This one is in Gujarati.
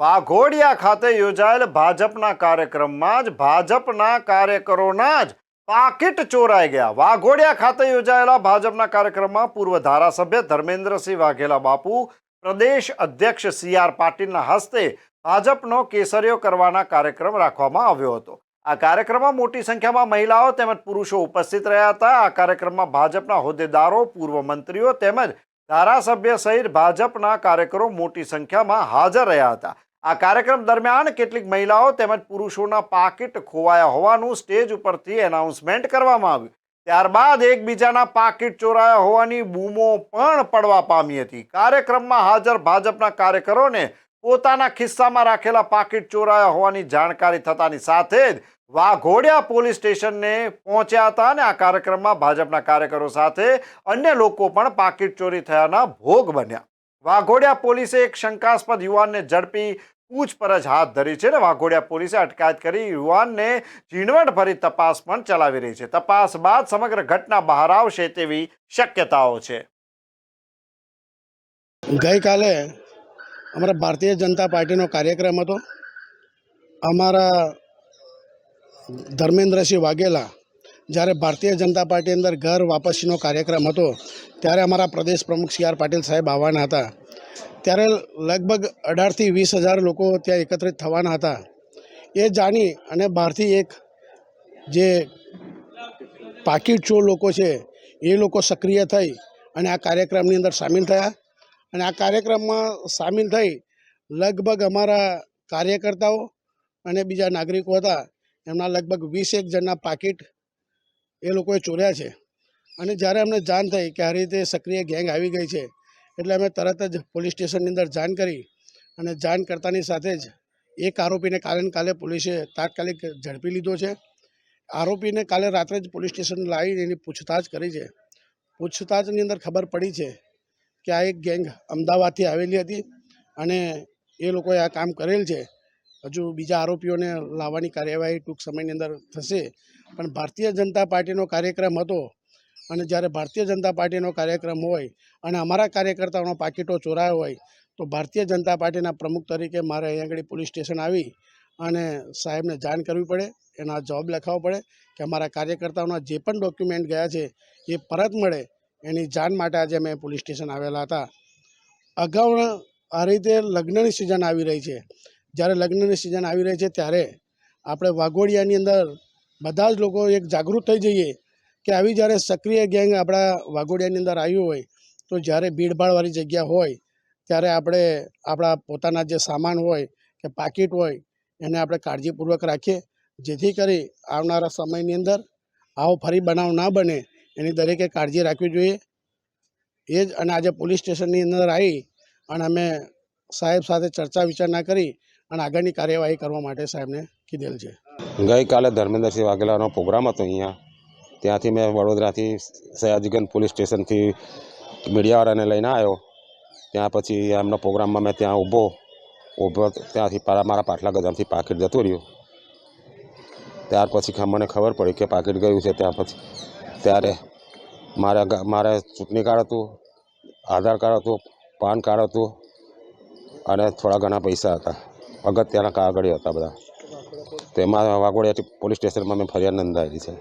વાઘોડિયા ખાતે યોજાયેલ ભાજપના કાર્યક્રમમાં જ ભાજપના કાર્યકરોના જ પાકીટ ચોરાઈ ગયા. વાઘોડિયા ખાતે યોજાયેલા ભાજપના કાર્યક્રમમાં પૂર્વ ધારાસભ્ય ધર્મેન્દ્રસિંહ વાઘેલા બાપુ, પ્રદેશ અધ્યક્ષ સી આર પાટીલના હસ્તે ભાજપનો કેસરિયો કરવાના કાર્યક્રમ રાખવામાં આવ્યો હતો. આ કાર્યક્રમમાં મોટી સંખ્યામાં મહિલાઓ તેમજ પુરુષો ઉપસ્થિત રહ્યા હતા. આ કાર્યક્રમમાં ભાજપના હોદ્દેદારો, પૂર્વ મંત્રીઓ તેમજ ધારાસભ્ય સહિત ભાજપના કાર્યકરો મોટી સંખ્યામાં હાજર રહ્યા હતા. આ કાર્યક્રમ દરમિયાન કેટલીક મહિલાઓ તેમજ પુરુષોના પાકીટ ખોવાયા હોવાનું સ્ટેજ ઉપરથી એનાઉન્સમેન્ટ કરવામાં આવ્યું. ત્યારબાદ એકબીજાના પાકીટ ચોરાયા હોવાની બૂમો પણ પડવા પામી હતી. કાર્યક્રમમાં હાજર ભાજપના કાર્યકરોને પોતાના ખિસ્સામાં રાખેલા પાકીટ ચોરાયા હોવાની જાણકારી થતાની સાથે જ વાઘોડિયા પોલીસ સ્ટેશનને પહોંચ્યા હતા અને આ કાર્યક્રમમાં ભાજપના કાર્યકરો સાથે અન્ય લોકો પણ પાકીટ ચોરી થયાના ભોગ બન્યા. વાઘોડિયા પોલીસે એક શંકાસ્પદ યુવાનને ઝડપી પૂછપરછ હાથ ધરી છે ને વાઘોડિયા પોલીસે અટકાયત કરી યુવાનને ઝીણવટભરી તપાસ પણ ચલાવી રહી છે. તપાસ બાદ સમગ્ર ઘટના બહાર આવશે તેવી શક્યતાઓ છે. ગઈકાલે અમારા ભારતીય જનતા પાર્ટીનો કાર્યક્રમ હતો. અમારા ધર્મેન્દ્રસિંહ વાઘેલા જ્યારે ભારતીય જનતા પાર્ટી અંદર ઘર વાપસીનો કાર્યક્રમ હતો, ત્યારે અમારા પ્રદેશ પ્રમુખ સી આર પાટીલ સાહેબ આવવાના હતા. ત્યારે લગભગ અઢારથી વીસ હજાર લોકો ત્યાં એકત્રિત થવાના હતા. એ જાણી અને બહારથી એક જે પાકીટ ચો લોકો છે, એ લોકો સક્રિય થઈ અને આ કાર્યક્રમની અંદર સામેલ થયા. અને આ કાર્યક્રમમાં સામેલ થઈ લગભગ અમારા કાર્યકર્તાઓ અને બીજા નાગરિકો હતા, એમના લગભગ વીસ એક જણના પાકીટ એ લોકોએ ચોર્યા છે. અને જ્યારે અમને જાણ થઈ કે આ રીતે સક્રિય ગેંગ આવી ગઈ છે, એટલે અમે તરત જ પોલીસ સ્ટેશનની અંદર જાણ કરી અને જાણ કરતાની સાથે જ એક આરોપીને કાલે કાલે પોલીસે તાત્કાલિક ઝડપી લીધો છે. આરોપીને કાલે રાત્રે જ પોલીસ સ્ટેશન લાવી એની પૂછતાછ કરી છે. પૂછતાછની અંદર ખબર પડી છે કે આ એક ગેંગ અમદાવાદથી આવેલી હતી અને એ લોકોએ આ કામ કરેલ છે. હજુ બીજા આરોપીઓને લાવવાની કાર્યવાહી ટૂંક સમયની અંદર થશે. પણ ભારતીય જનતા પાર્ટીનો કાર્યક્રમ હતો અને જ્યારે ભારતીય જનતા પાર્ટીનો કાર્યક્રમ હોય અને અમારા કાર્યકર્તાઓનો પાકીટો ચોરાયો હોય, તો ભારતીય જનતા પાર્ટીના પ્રમુખ તરીકે મારે અહીંયા આગળ પોલીસ સ્ટેશન આવી અને સાહેબને જાણ કરવી પડે, એના જવાબ લખાવવો પડે કે અમારા કાર્યકર્તાઓના જે પણ ડોક્યુમેન્ટ ગયા છે, એ પરત મળે, એની જાણ માટે આજે અમે પોલીસ સ્ટેશન આવેલા હતા. અગાઉ આ રીતે લગ્નની સિઝન આવી રહી છે. જ્યારે લગ્નની સિઝન આવી રહી છે ત્યારે આપણે વાઘોડિયાની અંદર બધા જ લોકો એક જાગૃત થઈ જઈએ કે આવી જ્યારે સક્રિય ગેંગ આપણા વાઘોડિયાની અંદર આવ્યું હોય, તો જ્યારે ભીડભાડવાળી જગ્યા હોય, ત્યારે આપણે આપણા પોતાના જે સામાન હોય કે પાકીટ હોય, એને આપણે કાળજીપૂર્વક રાખીએ. જેથી કરી આવનારા સમયની અંદર આવો ફરી બનાવ ના બને, એની દરેકે કાળજી રાખવી જોઈએ. એ જ અને આજે પોલીસ સ્ટેશનની અંદર આવી અને અમે સાહેબ સાથે ચર્ચા વિચારણા કરી અને આગળની કાર્યવાહી કરવા માટે સાહેબને કીધેલ છે. ગઈકાલે ધર્મેન્દ્રસિંહ વાઘેલાનો પ્રોગ્રામ હતો અહીંયા. ત્યાંથી મેં વડોદરાથી સયાજીગંજ પોલીસ સ્ટેશનથી મીડિયાવાળાને લઈને આવ્યો. ત્યાં પછી એમના પ્રોગ્રામમાં મેં ત્યાં ઊભો. ઊભો ત્યાંથી મારા પાટલા ગજામથી પાકીટ જતું રહ્યું. ત્યાર પછી મને ખબર પડી કે પાકીટ ગયું છે ત્યાં પછી. ત્યારે મારા મારે ચૂંટણી કાર્ડ હતું, આધાર કાર્ડ હતું, પાન કાર્ડ હતું અને થોડા ઘણા પૈસા હતા. અગત્યના કાગળિયા હતા બધા. તો એમાં વાઘોડિયા પોલીસ સ્ટેશનમાં મેં ફરિયાદ નોંધાવેલી છે.